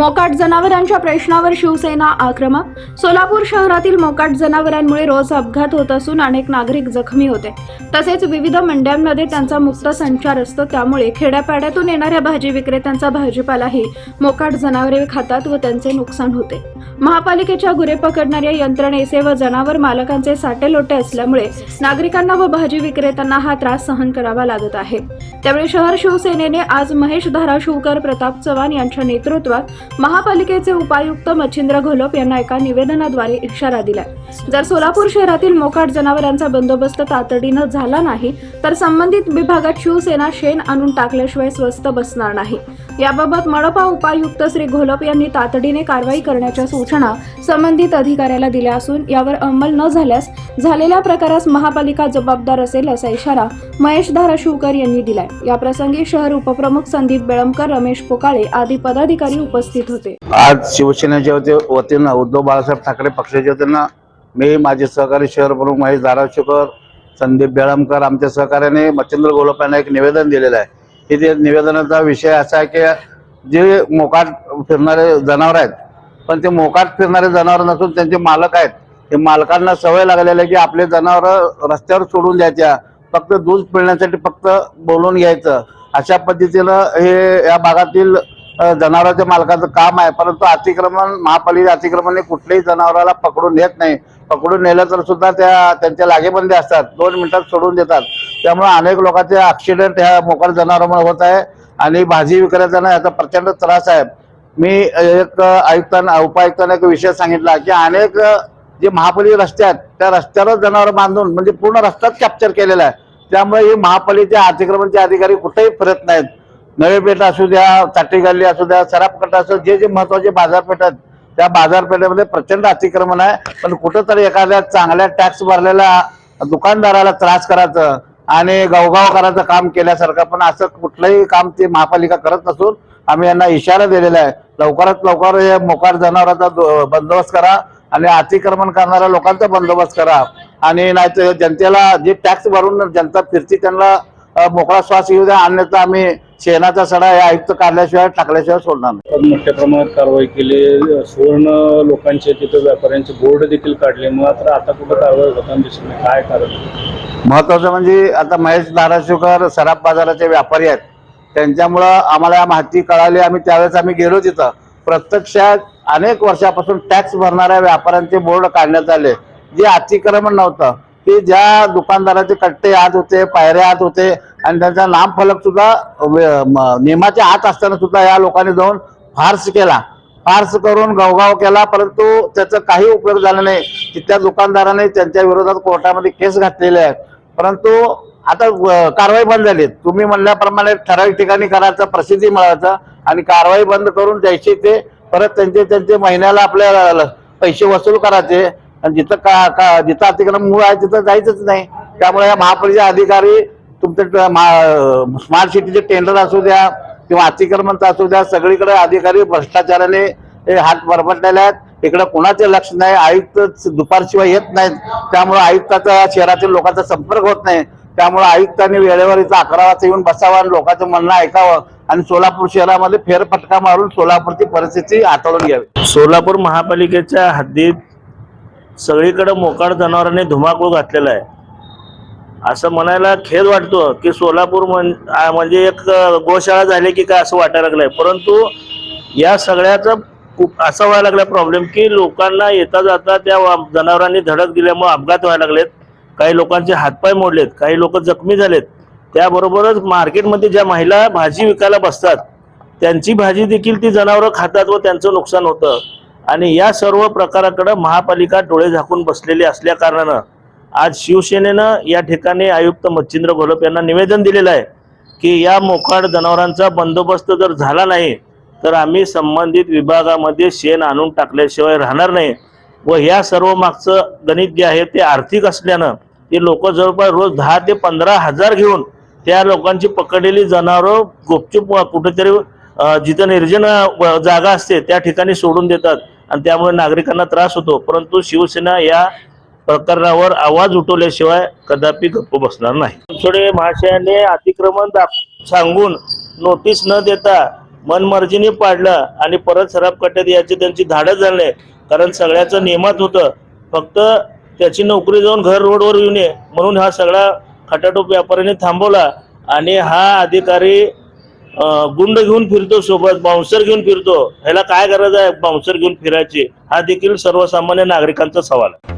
मोकाट जनावरांच्या प्रश्नावर शिवसेना आक्रमक. सोलापूर शहरातील मोकाट जनावरांमुळे रोज अपघात होत असून अनेक नागरिक जखमी होते. तसेच विविध मंड्यांमध्ये त्यांचा मुक्त संचार असतो. त्यामुळे खेड्यापाड्यातून येणाऱ्या भाजी विक्रेत्यांचा भाजीपालाही मोकाट जनावरे खातात व त्यांचे नुकसान होते. महापालिकेच्या गुरे पकडणाऱ्या यंत्रणेचे व जनावर मालकांचे साटे लोटे असल्यामुळे नागरिकांना व भाजी विक्रेत्यांना हा त्रास सहन करावा लागत आहे. त्यामुळे शहर शिवसेनेने आज महेश धाराशिवकर प्रताप चव्हाण यांच्या नेतृत्वात महापालिकेचे उपायुक्त मच्छिंद्र घोलप यांना एका निवेदनाद्वारे इशारा दिलाय. जर सोलापूर शहरातील मोकाट जनावरांचा बंदोबस्त तातडीनं झाला नाही तर संबंधित विभागात शिवसेना शेण आणून टाकल्याशिवाय स्वस्त बसणार नाही. याबाबत मडपा उपायुक्त श्री घोलप यांनी तातडीने कारवाई करण्याच्या सूचना संबंधित अधिकाऱ्याला दिल्या असून यावर अंमल न झाल्यास झालेल्या प्रकारास महापालिका जबाबदार असेल असा इशारा महेश धाराशिवकर यांनी दिलाय. याप्रसंगी शहर उपप्रमुख संदीप बेळमकर रमेश पोकाळे आदी पदाधिकारी उपस्थित होते. आज शिवसेनेच्या वती- वतीनं उद्धव बाळासाहेब ठाकरे पक्षाच्या वतीनं मी माझे सहकारी शहर प्रमुख महेश धाराशिवकर संदीप बेळमकर आमच्या सहकार्याने मच्छिंद्र गोलप यांना एक निवेदन दिलेलं आहे. हे ते निवेदनाचा विषय असा आहे की जे मोकाट फिरणारे जनावर आहेत पण ते मोकाट फिरणारे जनावर नसून त्यांचे मालक आहेत. ते मालकांना सवय लागलेली आहे की आपले जनावर रस्त्यावर सोडून द्यायच्या फक्त दूध पिळण्यासाठी फक्त बोलून घ्यायचं. अशा पद्धतीनं हे या भागातील जनावरांच्या मालकाचं काम आहे परंतु अतिक्रमण महापालिका अतिक्रमणने कुठल्याही जनावराला पकडून नेत नाही. पकडून नेलं तर सुद्धा त्या त्यांच्या लागेबंदी असतात. दोन मिनिटात सोडून देतात. त्यामुळे अनेक लोकांचे ऍक्सिडेंट ह्या मोकळ्या जनावरांमुळे होत आहे आणि भाजी विक्रेत्यांना याचा प्रचंड त्रास आहे. मी एक आयुक्तांना उपायुक्तांना एक विषय सांगितला की अनेक जे महापालिका रस्ते आहेत त्या रस्त्यावरच जनावर बांधून म्हणजे पूर्ण रस्ताच कॅप्चर केलेला आहे. त्यामुळे ही महापालिकेच्या अतिक्रमणचे अधिकारी कुठेही फिरत नाहीत. नवेपेठ असू द्या चाटी गल्ली असू द्या सराफकट असू जे जे महत्त्वाचे बाजारपेठ आहेत त्या बाजारपेठेमध्ये प्रचंड अतिक्रमण आहे. पण कुठंतरी एखाद्या चांगल्या टॅक्स भरलेल्या दुकानदाराला त्रास करायचं आणि गावगाव करायचं काम केल्यासारखं पण असं कुठलंही काम ते महापालिका करत नसून आम्ही यांना इशारा दिलेला आहे. लवकरात लवकर हे मोकार जनावरांचा बंदोबस्त करा आणि अतिक्रमण करणाऱ्या लोकांचा बंदोबस्त करा. आणि नाहीतर जनतेला जे टॅक्स भरून जनता फिरती त्यांना मोकळा श्वास येऊ द्या. अन्यथा आम्ही शेणाचा सडा या आयुक्त काढल्याशिवाय टाकल्याशिवाय सोडणार नाही. पण मोठ्या प्रमाणात कारवाई केली. सुवर्ण लोकांचे तिथे व्यापाऱ्यांचे बोर्ड देखील काढले. मात्र आता कुठं कारवाई होताना दिसत नाही. काय कारण? महत्वाचं म्हणजे आता महेश धाराशिवकर सराफ बाजाराचे व्यापारी आहेत. त्यांच्यामुळं आम्हाला माहिती कळाली. आम्ही त्यावेळेस आम्ही गेलो तिथं. प्रत्यक्षात अनेक वर्षापासून टॅक्स भरणाऱ्या व्यापाऱ्यांचे बोर्ड काढण्यात आले. जे अतिक्रमण नव्हतं. की ज्या दुकानदाराचे कट्टे आत होते पायऱ्या आत होते आणि त्यांचा नामफलक सुद्धा नियमाच्या आत असताना सुद्धा या लोकांनी जाऊन फार्स केला. फार्स करून गावगाव केला परंतु त्याचा काही उपयोग झाला नाही. तिथल्या दुकानदाराने त्यांच्या विरोधात कोर्टामध्ये केस घातलेली आहे परंतु आता कारवाई बंद झाली. तुम्ही म्हणल्याप्रमाणे ठराविक ठिकाणी करायचं प्रसिद्धी मिळायचं आणि कारवाई बंद करून द्यायची ते परत त्यांचे त्यांचे महिन्याला आपल्या पैसे वसूल करायचे आणि जिथं का का जिथं अतिक्रम मूळ आहे तिथं जायचंच नाही. त्यामुळे या महापालिका अधिकारी तुमचे स्मार्ट सिटीचे टेंडर असू द्या किंवा अतिक्रमणचा असू द्या सगळीकडे अधिकारी भ्रष्टाचाराने हे हात बरबटलेले आहेत. इकडे कोणाचे लक्ष नाही आयुक्त दुपारशिवाय येत नाहीत. त्यामुळे आयुक्ताचा शहरातील लोकांचा संपर्क होत नाही. त्यामुळे आयुक्तांनी वेळेवर इथं अकरा वाजता येऊन बसावं आणि लोकांचं म्हणणं ऐकावं आणि सोलापूर शहरामध्ये फेरफटका मारून सोलापूरची परिस्थिती हाताळून घ्यावी. सोलापूर महापालिकेच्या हद्दीत सगळीकडं मोकाड जनावरांनी धुमाकूळ घातलेला आहे. असं म्हणायला खेद वाटतो की सोलापूर म्हण म्हणजे एक गोशाळा झाली की काय असं वाटायला लागलंय. परंतु या सगळ्याचा खूप असा व्हायला लागला प्रॉब्लेम की लोकांना येता जाता त्या जनावरांनी धडक दिल्यामुळे अपघात व्हायला लागलेत. काही लोकांचे हातपाय मोडलेत काही लोक जखमी झालेत. त्याबरोबरच मार्केटमध्ये ज्या महिला भाजी विकायला बसतात त्यांची भाजी देखील ती जनावरं खातात व त्यांचं नुकसान होतं. आणि या सर्व प्रकाराकडे महापालिका डोळे झाकून बसलेली असल्या कारणानं आज शिवसेनेनं या ठिकाणी आयुक्त मच्छिंद्र घोलप यांना निवेदन दिलेलं आहे की या मोकाड जनावरांचा बंदोबस्त जर झाला नाही तर आम्ही संबंधित विभागामध्ये शेण आणून टाकल्याशिवाय राहणार नाही. व या सर्व मागचं गणित जे आहे ते आर्थिक असल्यानं ते लोक जवळपास रोज दहा ते पंधरा हजार घेऊन त्या लोकांची पकडलेली जनावरं गुपचूप कुठेतरी जिथं निर्जन जागा असते त्या ठिकाणी सोडून देतात. आणि त्यामुळे नागरिकांना त्रास होतो. परंतु शिवसेना या प्रकरणावर आवाज उठवल्याशिवाय कदापि गप्प बसणार नाही. थोडे महाशयाने अतिक्रमण सांगून नोटीस न देता मनमर्जीने पाडलं आणि परत सराफ कट्ट्यात याची त्यांची धाडच झाले. कारण सगळ्याचं नियमात होतं. फक्त त्याची नोकरी जाऊन घर रोडवर येऊ नये म्हणून हा सगळा खटाटोप व्यापाऱ्याने थांबवला. आणि हा अधिकारी गुंड घेऊन फिरतो सोबत बाउन्सर घेऊन फिरतो. ह्याला काय गरज आहे बाउन्सर घेऊन फिरायची? हा देखील सर्वसामान्य नागरिकांचा सवाल आहे.